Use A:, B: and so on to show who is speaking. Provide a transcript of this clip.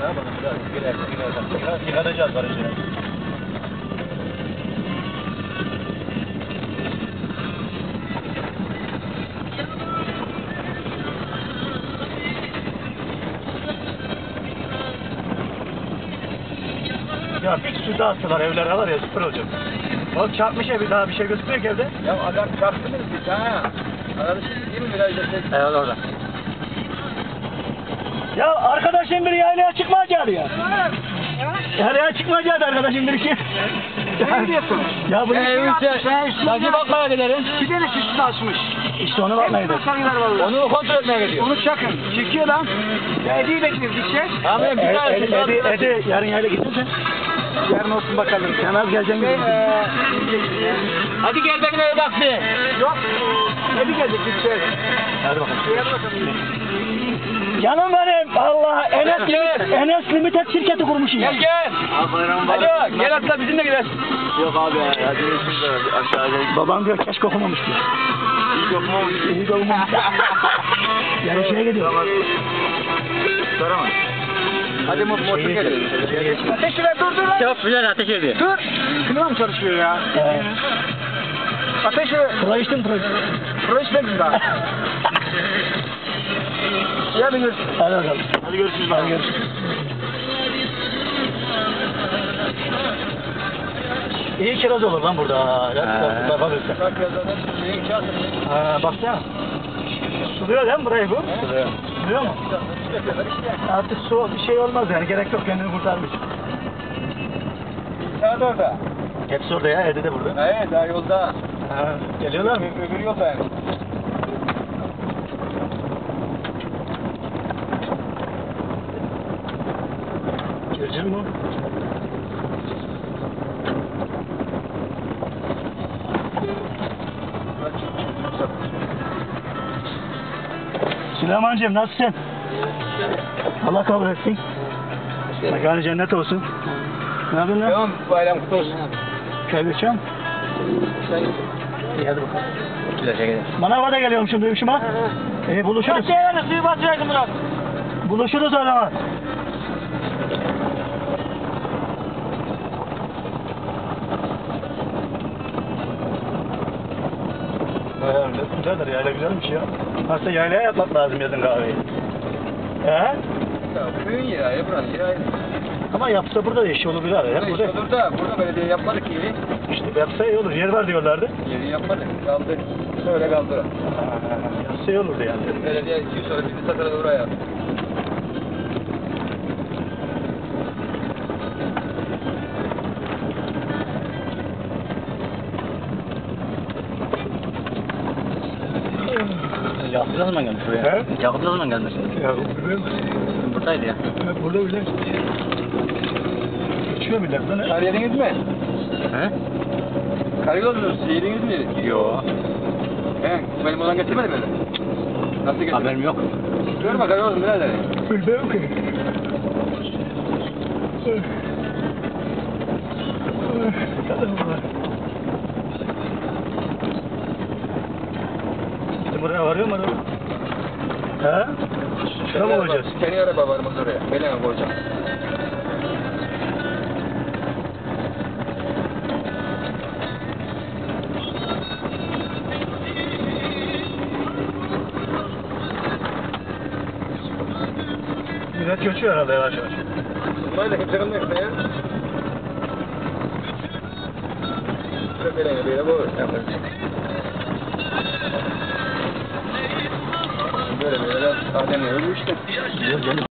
A: Ne yapalım biraz girer girer girer yıkanacağız barajı. Ya bir su da attılar evlere var ya süper olacak. Bak çarpmış evi daha bir şey gözükmüyor ki evde.
B: Ya adam çarptınız bir ha. Arkadaşım 20 lira ödesek.
A: Evet orada. Ya arkadaşım biri yaylaya çıkmayacaktı ya. Yaylaya çıkmayacaktı arkadaşım biri ki.
B: Ne diyorsun?
A: Ya bu
B: Ee, ülke-
A: Takip bakmaya gidelim.
B: Bir tane süsünü açmış.
A: İşte onu bakmaya
B: vallahi.
A: Onu kontrol etmeye gidiyor.
B: Onu çakın. Çekiyor lan. Ya Edi'yi bekliyoruz gideceğiz.
A: Tamam
B: E,
A: bir tane.
B: Edi,
A: Edi, Edi, Edi, yarın yayla gittin sen.
B: Yarın olsun bakalım.
A: Sen az geleceksin. Gibi.
B: e,
A: Hadi gel benimle bak bir.
B: Yok. Edi gelecek gideceğiz.
A: Hadi bakalım.
B: Hadi bakalım.
A: Canım benim. Allah Enes, Enes Limited şirketi kurmuş ya.
B: Gel gel. Hadi gel atla bizimle gidelim.
C: Yok abi hadi aşağıya.
A: Babam diyor keşke okumamış diyor.
C: Hiç okumamış.
A: İyi okumamış. Yarın şeye gidiyor.
C: Soramaz.
B: Hadi motor motor
A: Şeye
B: gelelim.
A: gidiyor, şeye gidiyor.
B: Ateş ver dur dur lan.
A: Çok güzel ateş ediyor.
B: Dur. Klima mı çalışıyor ya?
A: Ee,
B: Ateş ver.
A: Pro içtim pro içtim.
B: Pro içmedin daha. Ya bir
A: Hadi bakalım.
C: Hadi görüşürüz.
A: Hadi görüşürüz. İyi kiraz olur lan burada.
B: Bak kağıtını.
A: Ha, baksana. Suluyor değil mi burayı bu? Suluyor. Suluyor mu? Artık su bir şey olmaz yani gerek yok kendini kurtarmış.
B: Kağıt orada.
A: Hepsi orada ya, Ede de burada.
B: Evet daha yolda.
A: Ha, geliyorlar mı?
B: Ö- Öbür yolda yani.
A: Cırcır mı? Süleyman'cığım nasılsın? Allah kabul etsin. Mekanı cennet olsun. Ne yapıyorsun lan?
B: Tamam bayram kutlu olsun.
A: Köy geçiyorum. İyi hadi bakalım.
C: Güzel şey.
A: Manava da geliyorum şimdi dövüşüme. İyi buluşuruz.
B: yani suyu batıraydın Murat.
A: Buluşuruz o zaman. Bayağı güzeldir yayla güzelmiş ya. Aslında yaylaya yapmak lazım yazın kahveyi. He?
B: Ya köyün buranın yeri ayrı.
A: Ama yapsa burada da iş olur bir ara. Hep
B: Burada
A: burada.
B: işte olur da burada belediye yapmadık yeri.
A: İşte yapsa iyi olur. Yer var diyorlardı.
B: Yeri yapmadık. Kaldı. Öyle kaldı.
A: Ha, yapsa iyi olurdu yani.
B: Belediye 200 sonra bizi satarız oraya.
C: Yakup ne zaman gelmiş buraya?
A: He?
C: Yakup ne zaman gelmiş?
A: Ya biliyor musun?
C: Buradaydı ya.
A: Burada bile geçiyor millet lan.
B: Kar yediniz mi?
C: He?
B: Kar yolluyoruz. Yediniz mi?
C: Yo.
B: He. Benim olan getirmedi mi? Nasıl getirmedi?
C: Haberim yok.
B: Gör bak kar yolluyoruz birader.
A: Bilmiyorum ki. Kadın bunlar. Bizim buraya varıyor mu? He? Şuna mı koyacağız?
B: Kendi araba varımız oraya. Belene koyacağım.
A: Millet göçüyor herhalde yavaş yavaş.
B: Da kimse kalmıyor ya. Şöyle belene böyle bu. Böyle böyle Adem'le ölmüş işte.
A: Diyor canım.